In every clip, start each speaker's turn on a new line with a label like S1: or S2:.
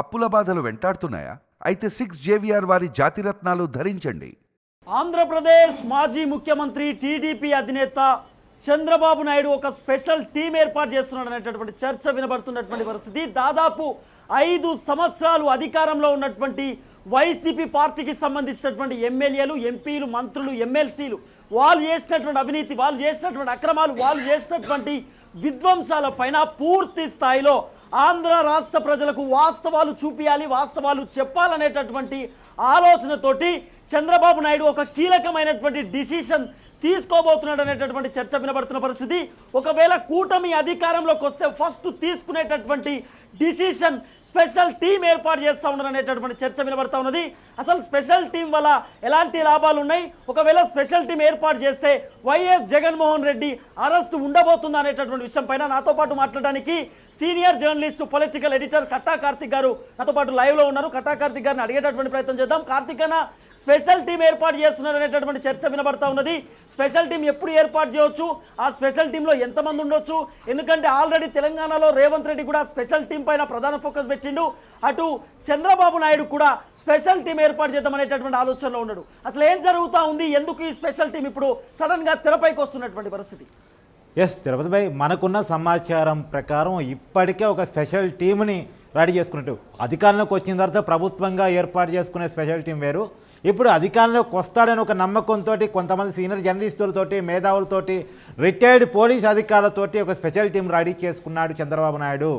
S1: అప్పుల బాధలు వెంటాడుతున్నాయా? అయితే సిక్స్ జేవిఆర్ వారి జాతిరత్నాలు ధరించండి.
S2: ఆంధ్రప్రదేశ్ మాజీ ముఖ్యమంత్రి టీడీపీ అధినేత చంద్రబాబు నాయుడు ఒక స్పెషల్ టీం ఏర్పాటు చేస్తున్నాడు అనేటటువంటి చర్చ వినబడుతున్నటువంటి పరిస్థితి. దాదాపు ఐదు సంవత్సరాలు అధికారంలో ఉన్నటువంటి వైసీపీ పార్టీకి సంబంధించినటువంటి ఎమ్మెల్యేలు ఎంపీలు మంత్రులు ఎమ్మెల్సీలు వాళ్ళు చేసినటువంటి అవినీతి వాళ్ళు చేసినటువంటి అక్రమాలు వాళ్ళు చేసినటువంటి విధ్వంసాల పైన పూర్తి స్థాయిలో ఆంధ్ర రాష్ట్ర ప్రజలకు వాస్తవాలు చూపించాలి వాస్తవాలు చెప్పాలనేటటువంటి ఆలోచనతోటి చంద్రబాబు నాయుడు ఒక కీలకమైనటువంటి డిసిషన్ తీసుకోబోతున్నాడు అనేటటువంటి చర్చ వినబడుతున్న పరిస్థితి. ఒకవేళ కూటమి అధికారంలోకి వస్తే ఫస్ట్ తీసుకునేటటువంటి డిసిషన్ స్పెషల్ టీం ఏర్పాటు చేస్తా ఉన్నారు అనేటటువంటి చర్చ వినబడతా ఉన్నది. అసలు స్పెషల్ టీం వల్ల ఎలాంటి లాభాలు ఉన్నాయి? ఒకవేళ స్పెషల్ టీం ఏర్పాటు చేస్తే వైఎస్ జగన్మోహన్ రెడ్డి అరెస్ట్ ఉండబోతుందా అనేటటువంటి విషయం పైన నాతో పాటు మాట్లాడడానికి senior journalist political editor Katta Karthik గారు నాతో పాటు లైవ్లో ఉన్నారు. కట్టా కార్తిక్ గారిని అడిగేటటువంటి ప్రయత్నం చేద్దాం. కార్తిక్ అన్న స్పెషల్ టీం ఏర్పాటు చేస్తున్నారు అనేటటువంటి చర్చ వినబడతా ఉన్నది. స్పెషల్ టీం ఎప్పుడు ఏర్పాటు చేయొచ్చు? ఆ స్పెషల్ టీంలో ఎంతమంది ఉండొచ్చు? ఎందుకంటే ఆల్రెడీ తెలంగాణలో రేవంత్ రెడ్డి కూడా స్పెషల్ టీం పైన ప్రధాన ఫోకస్ పెట్టిండు. అటు చంద్రబాబు నాయుడు కూడా స్పెషల్ టీం ఏర్పాటు చేద్దాం అనేటటువంటి ఆలోచనలో ఉన్నాడు. అసలు ఏం జరుగుతూ ఉంది? ఎందుకు ఈ స్పెషల్ టీం ఇప్పుడు సడన్గా తెరపైకి వస్తున్నటువంటి పరిస్థితి?
S3: ఎస్ తిరుపతి భాయ్ మనకున్న సమాచారం ప్రకారం ఇప్పటికే ఒక స్పెషల్ టీంని రెడీ చేసుకున్నట్టు. అధికారంలోకి వచ్చిన తర్వాత ప్రభుత్వంగా ఏర్పాటు చేసుకునే స్పెషల్ టీం వేరు. ఇప్పుడు అధికారంలోకి వస్తాడని ఒక నమ్మకంతో కొంతమంది సీనియర్ జర్నలిస్టులతోటి మేధావులతోటి రిటైర్డ్ పోలీస్ అధికారులతోటి ఒక స్పెషల్ టీం రెడీ చేసుకున్నాడు చంద్రబాబు నాయుడు.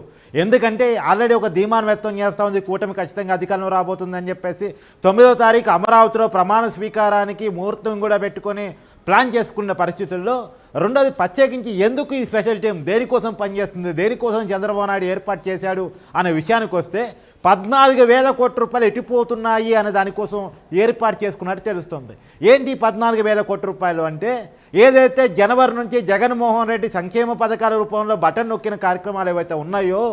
S3: ఎందుకంటే ఆల్రెడీ ఒక ధీమాన్ వ్యక్తం చేస్తూ ఉంది. కూటమి ఖచ్చితంగా అధికారంలో రాబోతుందని చెప్పేసి తొమ్మిదో తారీఖు అమరావతిలో ప్రమాణ స్వీకారానికి ముహూర్తం కూడా పెట్టుకొని ప్లాన్ చేసుకున్న పరిస్థితుల్లో రెండోది ప్రత్యేకించి ఎందుకు ఈ స్పెషల్ టీం దేనికోసం పనిచేస్తుంది? దేనికోసం చంద్రబాబు నాయుడు ఏర్పాటు చేశాడు? అనే విషయానికి వస్తే పద్నాలుగు వేల కోట్ల రూపాయలు ఎట్టిపోతున్నాయి అనే దానికోసం ఏర్పాటు చేసుకున్నట్టు తెలుస్తుంది. ఏంటి పద్నాలుగు వేల కోట్ల రూపాయలు అంటే ఏదైతే జనవరి నుంచి జగన్మోహన్ రెడ్డి సంక్షేమ పథకాల రూపంలో బటన్ నొక్కిన కార్యక్రమాలు ఏవైతే ఉన్నాయో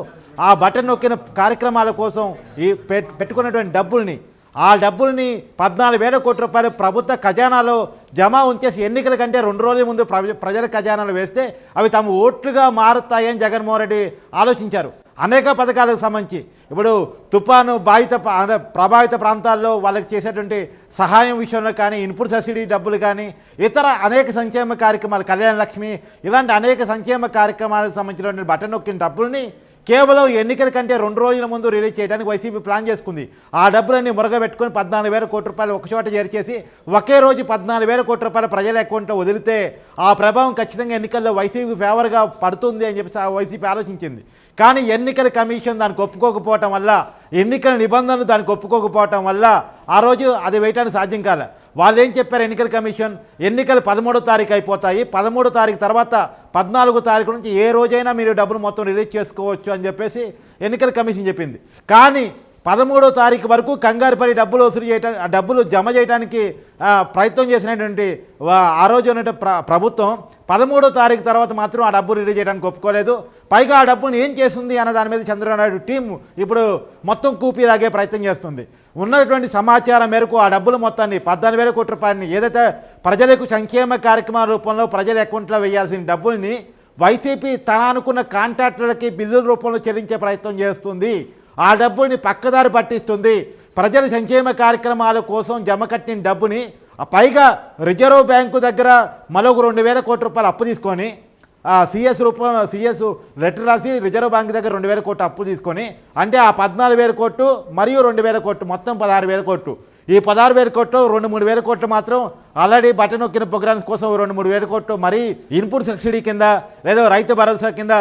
S3: ఆ బటన్ నొక్కిన కార్యక్రమాల కోసం ఈ పెట్టుకున్నటువంటి డబ్బుల్ని ఆ డబ్బుల్ని పద్నాలుగు వేల కోట్ల రూపాయలు ప్రభుత్వ ఖజానాలో జమ ఉంచేసి ఎన్నికల కంటే రెండు రోజుల ముందు ప్రజ- ప్రజల ఖజానాలు వేస్తే అవి తమ ఓట్లుగా మారుతాయని జగన్మోహన్ రెడ్డి ఆలోచించారు. అనేక పథకాలకు సంబంధించి. ఇప్పుడు తుఫాను బాధిత ప్రభావిత ప్రాంతాల్లో వాళ్ళకి చేసేటువంటి సహాయం విషయంలో కానీ ఇన్పుట్ సబ్సిడీ డబ్బులు కానీ ఇతర అనేక సంక్షేమ కార్యక్రమాలు కళ్యాణ లక్ష్మి ఇలాంటి అనేక సంక్షేమ కార్యక్రమాలకు సంబంధించినటువంటి బటన్ నొక్కిన డబ్బుల్ని కేవలం ఎన్నికల కంటే రెండు రోజుల ముందు రిలీజ్ చేయడానికి వైసీపీ ప్లాన్ చేసుకుంది. ఆ డబ్బులన్నీ మురగబెట్టుకుని పద్నాలుగు వేల కోట్ల రూపాయలు ఒక చోట చేర్చేసి ఒకే రోజు పద్నాలుగు వేల కోట్ల రూపాయలు ప్రజల అకౌంట్లో వదిలితే ఆ ప్రభావం ఖచ్చితంగా ఎన్నికల్లో వైసీపీ ఫేవర్గా పడుతుంది అని చెప్పి ఆ వైసీపీ ఆలోచించింది. కానీ ఎన్నికల కమిషన్ దానికి ఒప్పుకోకపోవటం వల్ల ఎన్నికల నిబంధనలు దానికి ఒప్పుకోకపోవటం వల్ల ఆ రోజు అది వేయటానికి సాధ్యం కాలే. వాళ్ళు ఏం చెప్పారు ఎన్నికల కమిషన్? ఎన్నికలు పదమూడో తారీఖు అయిపోతాయి. పదమూడో తారీఖు తర్వాత పద్నాలుగో తారీఖు నుంచి ఏ రోజైనా మీరు డబ్బులు మొత్తం రిలీజ్ చేసుకోవచ్చు అని చెప్పేసి ఎన్నికల కమిషన్ చెప్పింది. కానీ పదమూడో తారీఖు వరకు కంగారు పడి డబ్బులు వసూలు చేయటం ఆ డబ్బులు జమ చేయడానికి ప్రయత్నం చేసినటువంటి ఆ రోజు ఉన్నటువంటి ప్ర ప్రభుత్వం పదమూడో తారీఖు తర్వాత మాత్రం ఆ డబ్బులు రిలీజ్ చేయడానికి ఒప్పుకోలేదు. పైగా ఆ డబ్బును ఏం చేస్తుంది అన్న దాని మీద చంద్రబాబు నాయుడు టీం ఇప్పుడు మొత్తం కూపీ లాగే ప్రయత్నం చేస్తుంది. ఉన్నటువంటి సమాచారం మేరకు ఆ డబ్బులు మొత్తాన్ని పద్నాలుగు వేల కోట్ల రూపాయలని ఏదైతే ప్రజలకు సంక్షేమ కార్యక్రమాల రూపంలో ప్రజల అకౌంట్లో వేయాల్సిన డబ్బుల్ని వైసీపీ తన అనుకున్న కాంట్రాక్టర్లకి బిల్లుల రూపంలో చెల్లించే ప్రయత్నం చేస్తుంది. ఆ డబ్బుని పక్కదారి పట్టిస్తుంది. ప్రజల సంక్షేమ కార్యక్రమాల కోసం జమ కట్టిన డబ్బుని పైగా రిజర్వ్ బ్యాంకు దగ్గర మరొక రెండు వేల కోట్ల రూపాయలు అప్పు తీసుకొని సిఎస్ రూపంలో సిఎస్ లెటర్ రాసి రిజర్వ్ బ్యాంక్ దగ్గర రెండు వేల కోట్లు అప్పు తీసుకొని అంటే ఆ పద్నాలుగు వేల కోట్లు మరియు రెండు వేల కోట్లు మొత్తం పదహారు వేల కోట్లు. ఈ పదహారు వేల కోట్లు రెండు మూడు వేల కోట్లు మాత్రం ఆల్రెడీ బటన్ నొక్కిన ప్రోగ్రామ్స్ కోసం రెండు మూడు వేల కోట్లు మరి ఇన్పుట్ సబ్సిడీ కింద లేదా రైతు భరోసా కింద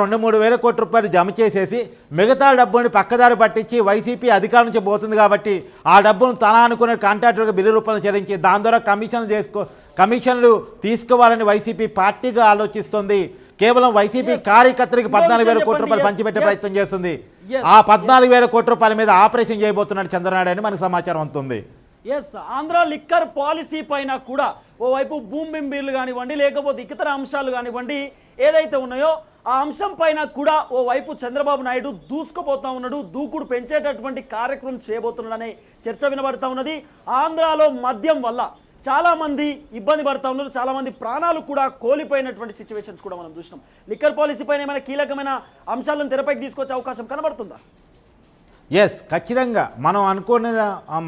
S3: రెండు మూడు వేల కోట్ల రూపాయలు జమ చేసేసి మిగతా డబ్బుని పక్కదారి పట్టించి వైసీపీ అధికారం నుంచి పోతుంది కాబట్టి ఆ డబ్బును తన అనుకున్న కాంట్రాక్టర్గా బిల్లు రూపంలో చెల్లించి దాని ద్వారా కమిషన్ చేసుకో కమిషన్లు తీసుకోవాలని వైసీపీ పార్టీగా ఆలోచిస్తుంది కేవలం వైసీపీ. కార్యకర్తలకు పద్నాలుగు వేల కోట్ల రూపాయలు. పంచిపెట్టే. ప్రయత్నం చేస్తుంది. ఆ పద్నాలుగు వేల కోట్ల రూపాయల మీద ఆపరేషన్ చేయబోతున్నాడు చంద్రనాయుడు అని మనకు సమాచారం అందుతుంది
S2: ఎస్ ఆంధ్ర లిక్కర్ పాలసీ పైన కూడా ఓవైపు భూమి బింబీలు కానివ్వండి లేకపోతే ఇతర అంశాలు కానివ్వండి ఏదైతే ఉన్నాయో ఆ అంశం పైన కూడా ఓవైపు చంద్రబాబు నాయుడు దూసుకుపోతా ఉన్నాడు దూకుడు పెంచేటటువంటి కార్యక్రమం చేయబోతున్నాడనే చర్చ వినబడతా ఉన్నది. ఆంధ్రాలో మద్యం వల్ల చాలా మంది ఇబ్బంది పడతా ఉన్నారు. చాలా మంది ప్రాణాలు కూడా కోల్పోయినటువంటి సిచ్యువేషన్స్ కూడా మనం చూసినాం. లిక్కర్ పాలసీ పైన ఏమైనా కీలకమైన అంశాలను తెరపైకి తీసుకొచ్చే అవకాశం కనబడుతుందా?
S3: ఎస్ ఖచ్చితంగా. మనం అనుకున్న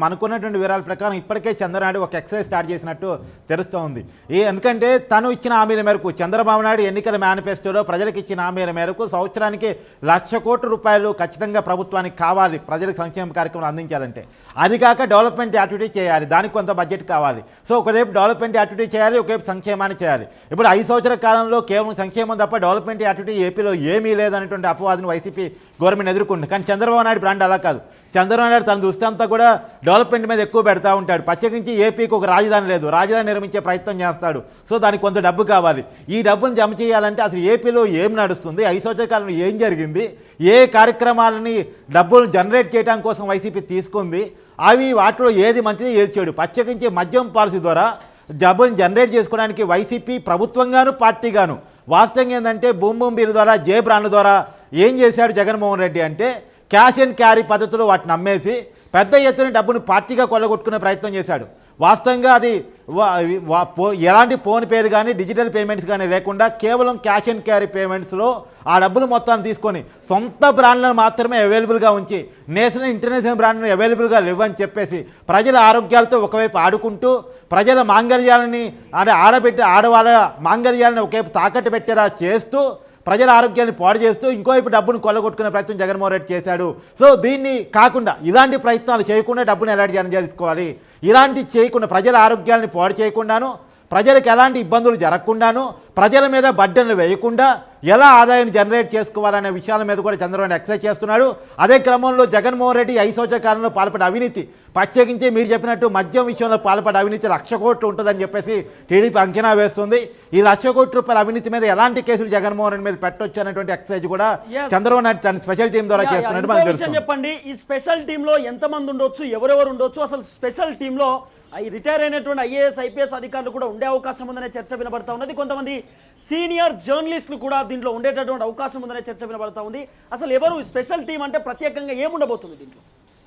S3: అనుకున్నటువంటి వివరాల ప్రకారం ఇప్పటికే చంద్రనాయుడు ఒక ఎక్సైజ్ స్టార్ట్ చేసినట్టు తెలుస్తూ ఉంది ఈ ఎందుకంటే తను ఇచ్చిన హామీల మేరకు చంద్రబాబు నాయుడు ఎన్నికల మేనిఫెస్టోలో ప్రజలకు ఇచ్చిన హామీల మేరకు సంవత్సరానికి లక్ష కోట్ల రూపాయలు ఖచ్చితంగా ప్రభుత్వానికి కావాలి ప్రజలకు సంక్షేమ కార్యక్రమాలు అందించాలంటే. అది కాక డెవలప్మెంట్ యాక్టివిటీ చేయాలి దానికి కొంత బడ్జెట్ కావాలి. సో ఒకవైపు డెవలప్మెంట్ యాక్టివిటీ చేయాలి ఒకవైపు సంక్షేమాన్ని చేయాలి. ఇప్పుడు ఐదు సంవత్సరాల కాలంలో కేవలం సంక్షేమం తప్ప డెవలప్మెంట్ యాక్టివిటీ ఏపీలో ఏమీ లేదనేటువంటి అపవాదిని వైసీపీ గవర్నమెంట్ ఎదుర్కొంది కానీ చంద్రబాబు నాయుడు బ్రాండ్ అలా కాదు. చంద్రబాబు నాయుడు తన దృష్టి అంతా కూడా డెవలప్మెంట్ మీద ఎక్కువ పెడతా ఉంటాడు. ప్రత్యేకించి ఏపీకి ఒక రాజధాని లేదు. రాజధాని నిర్మించే ప్రయత్నం చేస్తాడు. సో దానికి కొంత డబ్బు కావాలి. ఈ డబ్బును జమ చేయాలంటే అసలు ఏపీలో ఏం నడుస్తుంది? ఐదు సంవత్సరాల కాలంలో ఏం జరిగింది? ఏ కార్యక్రమాలని డబ్బులు జనరేట్ చేయడం కోసం వైసీపీ తీసుకుంది? అవి వాటిలో ఏది మంచిది ఏది చెడు? ప్రత్యేకించి మద్యం పాలసీ ద్వారా డబ్బులు జనరేట్ చేసుకోవడానికి వైసీపీ ప్రభుత్వంగాను పార్టీగాను వాస్తవంగా ఏంటంటే బూమ్ బూమ్ బిల్ ద్వారా జే బ్రాండ్ ద్వారా ఏం చేశాడు జగన్మోహన్ రెడ్డి అంటే క్యాష్ అండ్ క్యారీ పద్ధతిలో వాటిని అమ్మేసి పెద్ద ఎత్తున డబ్బును పార్టీగా కొల్లగొట్టుకునే ప్రయత్నం చేశాడు. వాస్తవంగా అది ఎలాంటి ఫోన్ పేరు కానీ డిజిటల్ పేమెంట్స్ కానీ లేకుండా కేవలం క్యాష్ అండ్ క్యారీ పేమెంట్స్లో ఆ డబ్బులు మొత్తాన్ని తీసుకొని సొంత బ్రాండ్లను మాత్రమే అవైలబుల్గా ఉంచి నేషనల్ ఇంటర్నేషనల్ బ్రాండ్లను అవైలబుల్గా లేవని చెప్పేసి ప్రజల ఆరోగ్యాలతో ఒకవైపు ఆడుకుంటూ ప్రజల మాంగళ్యాలని అంటే ఆడబెట్టి ఆడవాళ్ళ మాంగళ్యాలను ఒకవైపు తాకట్టు పెట్టేలా చేస్తూ ప్రజల ఆరోగ్యాన్ని పాడు చేస్తూ ఇంకోవైపు డబ్బును కొల్లగొట్టుకునే ప్రయత్నం జగన్మోహన్ రెడ్డి చేశాడు. సో దీన్ని కాకుండా ఇలాంటి ప్రయత్నాలు చేయకుండా డబ్బును ఎలాంటి జన చేసుకోవాలి? ఇలాంటి చేయకుండా ప్రజల ఆరోగ్యాన్ని పాడు చేయకుండాను ప్రజలకు ఎలాంటి ఇబ్బందులు జరగకుండాను ప్రజల మీద బడ్డను వేయకుండా ఎలా ఆదాయాన్ని జనరేట్ చేసుకోవాలనే విషయాల మీద కూడా చంద్రబాబు ఎక్సైజ్ చేస్తున్నాడు. అదే క్రమంలో జగన్మోహన్ రెడ్డి ఐదు కాలంలో పాల్పడే అవినీతి ప్రత్యేకించి మీరు చెప్పినట్టు మద్యం విషయంలో పాల్పడే అవినీతి లక్ష కోట్లు ఉంటుందని చెప్పేసి టీడీపీ అంచనా వేస్తుంది. ఈ లక్ష కోట్ల రూపాయల అవినీతి మీద ఎలాంటి కేసులు జగన్మోహన్ రెడ్డి మీద పెట్టొచ్చు అనేటువంటి ఎక్సైజ్ కూడా. చంద్రబాబు నాయుడు తన స్పెషల్ టీం ద్వారా చేస్తున్నట్టు తెలుస్తుంది.
S2: చెప్పండి. ఈ స్పెషల్ టీంలో ఎంతమంది ఉండొచ్చు ఎవరెవరు ఉండొచ్చు? అసలు స్పెషల్ టీంలో ఈ రిటైర్ అయినటువంటి ఐఏఎస్ ఐపీఎస్ అధికారులు కూడా ఉండే అవకాశం ఉందనే చర్చ వినబడతా ఉన్నది. కొంతమంది సీనియర్ జర్నలిస్టులు కూడా దీంట్లో ఉండేటటువంటి అవకాశం ఉందనే చర్చ వినబడతా ఉంది. అసలు ఎవరు స్పెషల్ టీం అంటే ప్రత్యేకంగా ఏముండబోతుంది దీంట్లో?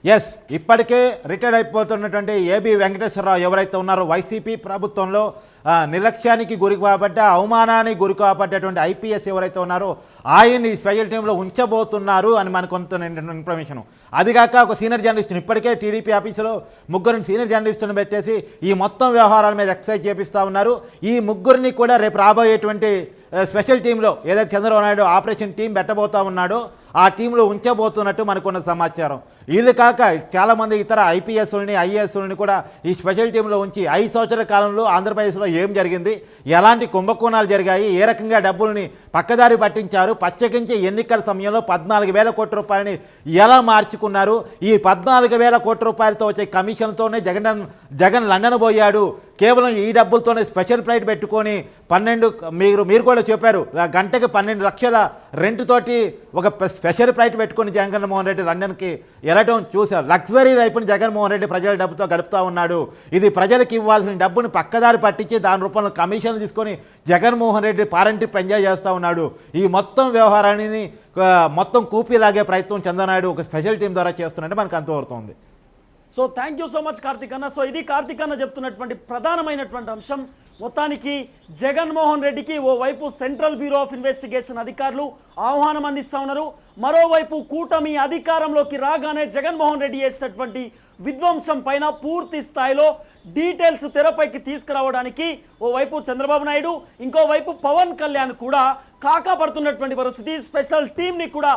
S3: ఎస్ ఇప్పటికే రిటైర్డ్ అయిపోతున్నటువంటి ఏబి వెంకటేశ్వరరావు ఎవరైతే ఉన్నారో వైసీపీ ప్రభుత్వంలో నిర్లక్ష్యానికి గురి కాబడ్డ అవమానానికి గురి కాబడ్డటువంటి ఐపీఎస్ ఎవరైతే ఉన్నారో ఆయన్ని స్పెషల్ టీంలో ఉంచబోతున్నారు అని మనకు కొంత ఇన్ఫర్మేషన్ అదిగాక ఒక సీనియర్ జర్నలిస్ట్ని ఇప్పటికే టీడీపీ ఆఫీసులో ముగ్గురిని సీనియర్ జర్నలిస్టును పెట్టేసి ఈ మొత్తం వ్యవహారాల మీద ఎక్సైజ్ చేపిస్తూ ఉన్నారు. ఈ ముగ్గురిని కూడా రేపు రాబోయేటువంటి స్పెషల్ టీంలో ఏదైతే చంద్రబాబు నాయుడు ఆపరేషన్ టీం పెట్టబోతా ఉన్నాడో ఆ టీంలో ఉంచబోతున్నట్టు మనకున్న సమాచారం. వీళ్ళు కాక చాలామంది ఇతర ఐపీఎస్లని ఐఏఎస్లని కూడా ఈ స్పెషల్ టీంలో ఉంచి ఐదు సంవత్సరాల కాలంలో ఆంధ్రప్రదేశ్లో ఏం జరిగింది? ఎలాంటి కుంభకోణాలు జరిగాయి? ఏ రకంగా డబ్బుల్ని పక్కదారి పట్టించారు? ప్రత్యేకించి ఎన్నికల సమయంలో పద్నాలుగు వేల కోట్ల రూపాయలని ఎలా మార్చుకున్నారు? ఈ పద్నాలుగు వేల కోట్ల రూపాయలతో వచ్చే కమిషన్తోనే జగన్ జగన్ లండన్ పోయాడు. కేవలం ఈ డబ్బులతోనే స్పెషల్ ఫ్లైట్ పెట్టుకొని పన్నెండు మీరు మీరు కూడా చెప్పారు గంటకి పన్నెండు లక్షల రెంట్ తోటి ఒక స్పెషల్ ఫ్లైట్ పెట్టుకొని జగన్మోహన్ రెడ్డి లండన్కి వెళ్ళటం చూశారు లగ్జరీ లైఫ్ని జగన్మోహన్ రెడ్డి ప్రజల డబ్బుతో గడుపుతూ ఉన్నాడు. ఇది ప్రజలకు ఇవ్వాల్సిన డబ్బుని పక్కదారి పట్టించి దాని రూపంలో కమిషన్లు తీసుకొని జగన్మోహన్ రెడ్డి పారంటీ ఎంజాయ్ చేస్తూ ఉన్నాడు. ఈ మొత్తం వ్యవహారాన్ని మొత్తం కూపిలాగే ప్రయత్నం చంద్రనాయుడు ఒక స్పెషల్ టీం ద్వారా చేస్తున్నట్టు మనకు అంతవరుతుంది.
S2: So thank you so much Karthik అన్న. సో ఇది కార్తిక్ అన్న చెప్తున్నటువంటి ప్రధానమైనటువంటి అంశం. మొత్తానికి జగన్మోహన్ రెడ్డికి ఓవైపు సెంట్రల్ బ్యూరో ఆఫ్ ఇన్వెస్టిగేషన్ అధికారులు ఆహ్వానం అందిస్తా ఉన్నారు. మరోవైపు కూటమి అధికారంలోకి రాగానే జగన్మోహన్ రెడ్డి చేసినటువంటి విధ్వంసం పైన పూర్తి స్థాయిలో డీటెయిల్స్ తెరపైకి తీసుకురావడానికి ఓవైపు చంద్రబాబు నాయుడు ఇంకోవైపు పవన్ కళ్యాణ్ కూడా కాకాపడుతున్నటువంటి పరిస్థితి. స్పెషల్ టీంని కూడా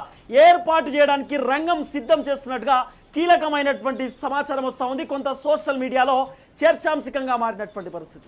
S2: ఏర్పాటు చేయడానికి రంగం సిద్ధం చేస్తున్నట్టుగా కీలకమైనటువంటి సమాచారం వస్తూ ఉంది. కొంత సోషల్ మీడియాలో చర్చాంశకంగా మారినటువంటి పరిస్థితి.